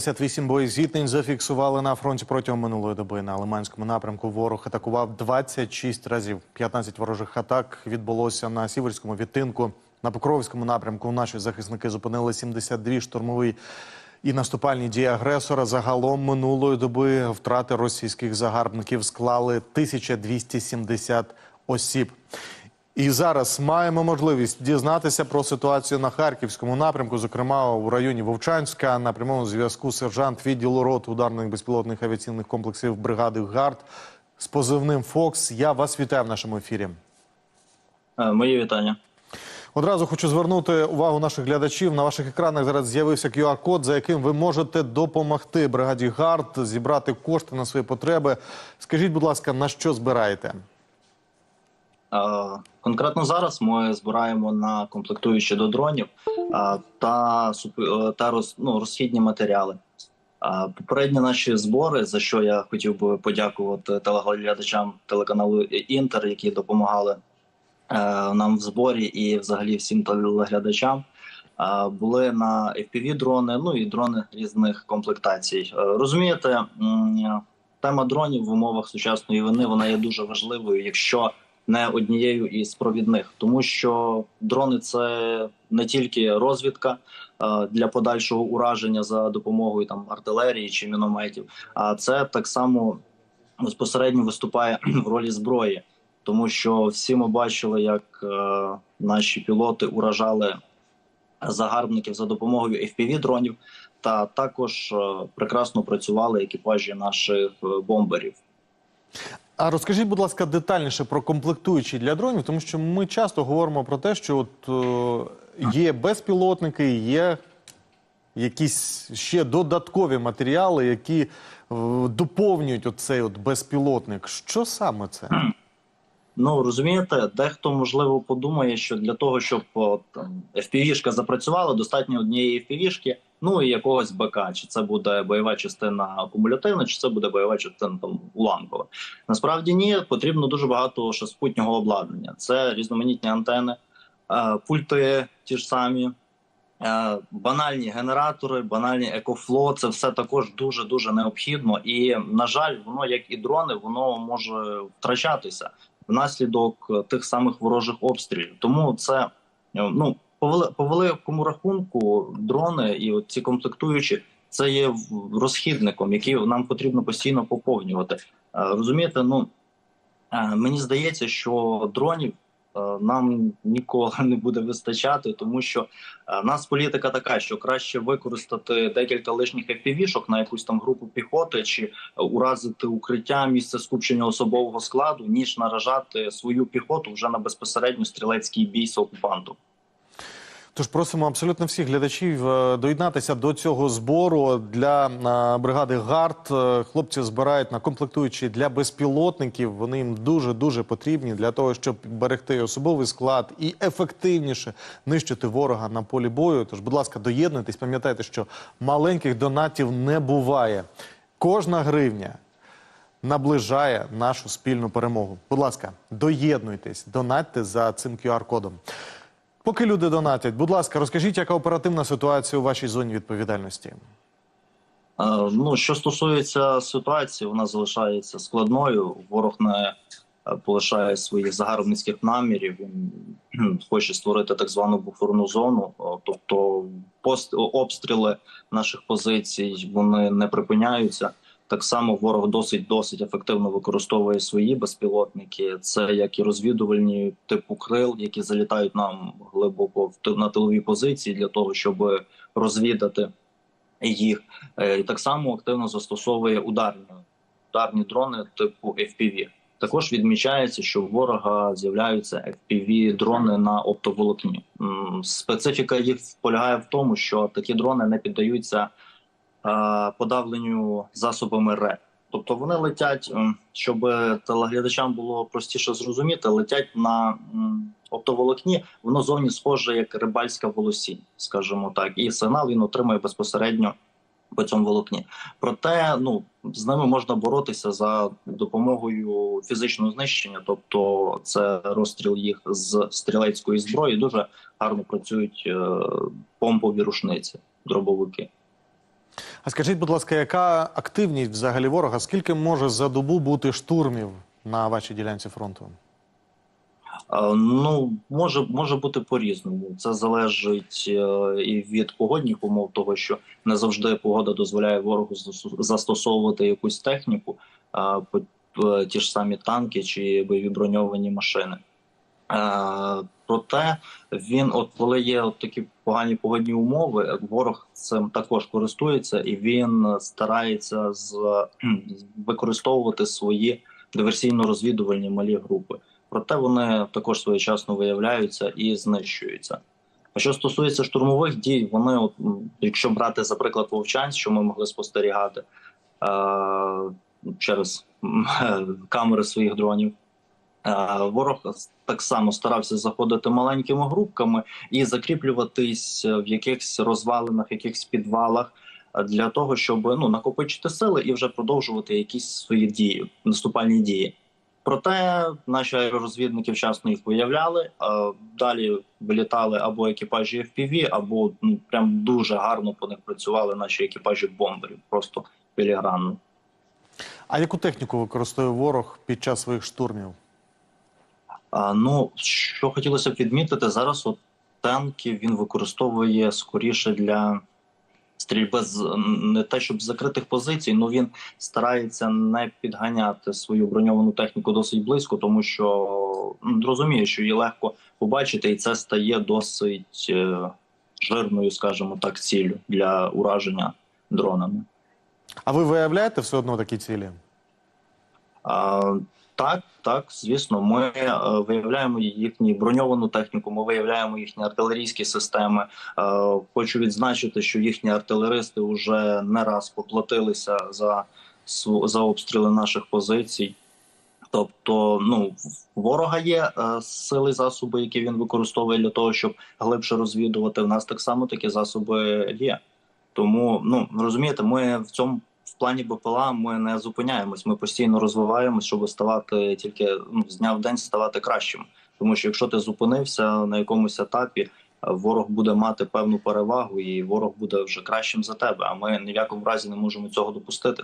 58 боєзіткнень зафіксували на фронті протягом минулої доби. На Лиманському напрямку ворог атакував 26 разів. 15 ворожих атак відбулося на Сіверському відтинку. На Покровському напрямку наші захисники зупинили 72 штурмові і наступальні дії агресора. Загалом минулої доби втрати російських загарбників склали 1270 осіб. І зараз маємо можливість дізнатися про ситуацію на харківському напрямку, зокрема у районі Вовчанська. На прямому зв'язку сержант відділу рот ударних безпілотних авіаційних комплексів бригади ГАРД з позивним Фокс. Я вас вітаю в нашому ефірі. Е, Мої вітання. Одразу хочу звернути увагу наших глядачів. На ваших екранах зараз з'явився QR-код, за яким ви можете допомогти бригаді ГАРД зібрати кошти на свої потреби. Скажіть, будь ласка, на що збираєте? Е, Конкретно зараз ми збираємо на комплектуючі до дронів е, та е, та ну, розхідні матеріали. Попередні наші збори, за що я хотів би подякувати телеглядачам телеканалу Інтер, які допомагали нам в зборі, і взагалі всім телеглядачам. Були на fpv дрони, ну і дрони різних комплектацій. Розумієте, тема дронів в умовах сучасної війни вона є дуже важливою, якщо не однією із провідних, тому що дрони це не тільки розвідка е, для подальшого ураження за допомогою там артилерії чи мінометів, а це так само безпосередньо виступає в ролі зброї, тому що всі ми бачили, як е, наші пілоти уражали загарбників за допомогою fpv дронів, та також е, прекрасно працювали екіпажі наших бомберів. А розкажіть, будь ласка, детальніше про комплектуючі для дронів, тому що ми часто говоримо про те, що от е, є безпілотники, є якісь ще додаткові матеріали, які е, доповнюють оцей от безпілотник. Що саме це? Ну розумієте, дехто можливо подумає, що для того, щоб от, FPV-шка запрацювала, достатньо однієї FPV-шки, ну і якогось БК. Чи це буде бойова частина акумулятивна, чи це буде бойова частина там уламкова. Насправді ні, потрібно дуже багато ще супутнього обладнання. Це різноманітні антени, е, пульти ті ж самі. е, Банальні генератори, банальні екофло, це все також дуже дуже необхідно. І на жаль, воно як і дрони, воно може втрачатися внаслідок тих самих ворожих обстрілів. Тому це е, ну по великому рахунку дрони і от ці комплектуючі це є розхідником, який нам потрібно постійно поповнювати. Е, Розумієте, ну е, мені здається, що дронів. е, Нам ніколи не буде вистачати, тому що нас політика така, що краще використати декілька лишніх FPV-шок на якусь там групу піхоти чи уразити укриття, місце скупчення особового складу, ніж наражати свою піхоту вже на безпосередньо стрілецький бій з окупантом. Тож просимо абсолютно всіх глядачів е, доєднатися до цього збору для е, бригади ГАРД. Е, Хлопці збирають на комплектуючі для безпілотників. Вони їм дуже дуже потрібні для того, щоб берегти особовий склад і ефективніше нищити ворога на полі бою. Тож, будь ласка, доєднуйтесь. Пам'ятайте, що маленьких донатів не буває. Кожна гривня наближає нашу спільну перемогу. Будь ласка, доєднуйтесь, донатьте за цим QR-кодом. Поки люди донатять, будь ласка, розкажіть, яка оперативна ситуація у вашій зоні відповідальності? Е, Ну що стосується ситуації, вона залишається складною. Ворог не е, полишає своїх загарбницьких намірів. Він хоче створити так звану буферну зону, тобто пост обстріли наших позицій вони не припиняються. Так само ворог досить досить ефективно використовує свої безпілотники. Це як і розвідувальні типу крил, які залітають нам глибоко в на тилові позиції для того, щоб розвідати їх. Е, І так само активно застосовує ударні ударні дрони типу FPV. Також відмічається, що у ворога з'являються fpv дрони на оптоволокні. Специфіка їх полягає в тому, що такі дрони не піддаються подавленню засобами РЕП. Тобто вони летять, щоб телеглядачам було простіше зрозуміти, летять на оптоволокні. Воно зовні схоже як рибальська волосінь, скажімо так, і сигнал він отримує безпосередньо по цьому волокні. Проте, ну з ними можна боротися за допомогою фізичного знищення, тобто це розстріл їх з стрілецької зброї. Дуже гарно працюють е, помпові рушниці, дробовики. А скажіть, будь ласка, яка активність взагалі ворога? Скільки може за добу бути штурмів на вашій ділянці фронту? Е, Ну, може, може бути по-різному. Це залежить е, і від погодних умов, того що не завжди погода дозволяє ворогу застосовувати якусь техніку, е, ті ж самі танки чи бойові броньовані машини. Е, Проте він, от коли є от такі погані погодні умови, ворог цим також користується і він старається з, використовувати свої диверсійно-розвідувальні малі групи. Проте вони також своєчасно виявляються і знищуються. А що стосується штурмових дій, вони, от, якщо брати за приклад Вовчанськ, що ми могли спостерігати е- через камери своїх дронів, ворог так само старався заходити маленькими групками і закріплюватись в якихось розвалинах, якихось підвалах. Для того щоб ну накопичити сили і вже продовжувати якісь свої дії, наступальні дії. Проте наші аеророзвідники вчасно їх виявляли. Далі вилітали або екіпажі FPV, або ну прям дуже гарно по них працювали наші екіпажі бомберів, просто філігранно. А яку техніку використовує ворог під час своїх штурмів? А, ну що хотілося б відмітити, зараз от танки він використовує скоріше для стрільби з не те, щоб з закритих позицій, ну він старається не підганяти свою броньовану техніку досить близько, тому що м, розуміє, що її легко побачити, і це стає досить е, жирною, скажімо так, ціллю для ураження дронами. А ви виявляєте все одно такі цілі? А, так, так, звісно, ми е, виявляємо їхню броньовану техніку, ми виявляємо їхні артилерійські системи. Е, хочу відзначити, що їхні артилеристи вже не раз поплатилися за за обстріли наших позицій. Тобто, ну ворога є е, сили, засоби, які він використовує для того, щоб глибше розвідувати. В нас так само такі засоби є. Тому ну розумієте, ми в цьому в плані БПЛА ми не зупиняємось. Ми постійно розвиваємось, щоб ставати тільки ну, з дня в день ставати кращим. Тому що якщо ти зупинився на якомусь етапі, ворог буде мати певну перевагу, і ворог буде вже кращим за тебе. А ми ні в якому разі не можемо цього допустити.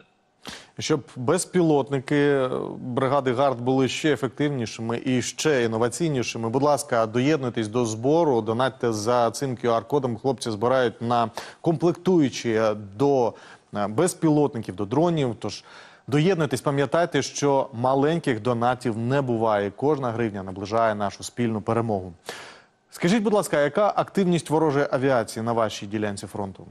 Щоб безпілотники е, бригади ГАРД були ще ефективнішими і ще інноваційнішими, будь ласка, доєднуйтесь до збору, донатьте за цим QR-кодом. Хлопці збирають на комплектуючі до безпілотників, до дронів. Тож доєднуйтесь, пам'ятайте, що маленьких донатів не буває. Кожна гривня наближає нашу спільну перемогу. Скажіть, будь ласка, яка активність ворожої авіації на вашій ділянці фронту?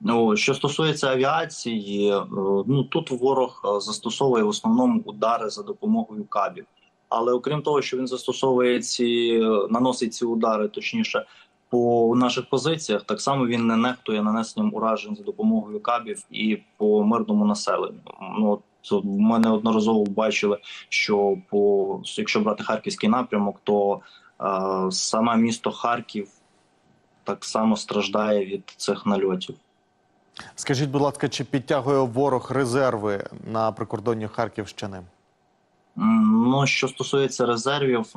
Ну що стосується авіації, е, ну тут ворог е, застосовує в основному удари за допомогою кабів. Але окрім того, що він застосовує ці е, наносить ці удари, точніше по наших позиціях, так само він не нехтує нанесенням уражень за допомогою кабів і по мирному населенню. Ну от от ми неодноразово бачили, що по якщо брати харківський напрямок, то е, саме місто Харків так само страждає від цих нальотів. Скажіть, будь ласка, чи підтягує ворог резерви на прикордонні Харківщини? Ну, що стосується резервів,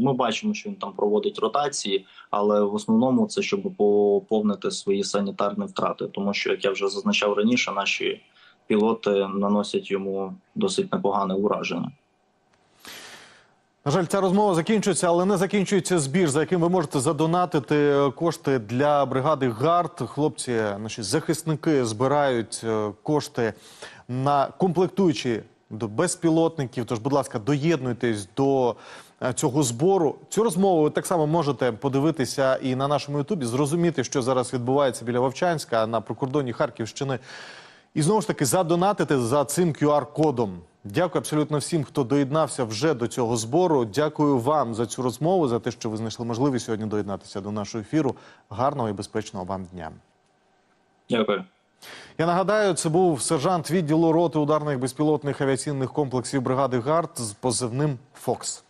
ми бачимо, що він там проводить ротації, але в основному це щоб поповнити свої санітарні втрати, тому що, як я вже зазначав раніше, наші пілоти наносять йому досить непогане ураження. На жаль, ця розмова закінчується, але не закінчується збір, за яким ви можете задонатити кошти для бригади ГАРД. Хлопці, наші захисники збирають е, кошти на комплектуючі до безпілотників. Тож, будь ласка, доєднуйтесь до е, цього збору. Цю розмову ви так само можете подивитися і на нашому Ютубі, зрозуміти, що зараз відбувається біля Вовчанська на прикордонні Харківщини. І знову ж таки задонатити за цим QR-кодом. Дякую абсолютно всім, хто доєднався вже до цього збору. Дякую вам за цю розмову, за те, що ви знайшли можливість сьогодні доєднатися до нашого ефіру. Гарного і безпечного вам дня. Дякую. Я нагадаю, це був сержант відділу роти ударних безпілотних авіаційних комплексів бригади ГАРД з позивним Фокс.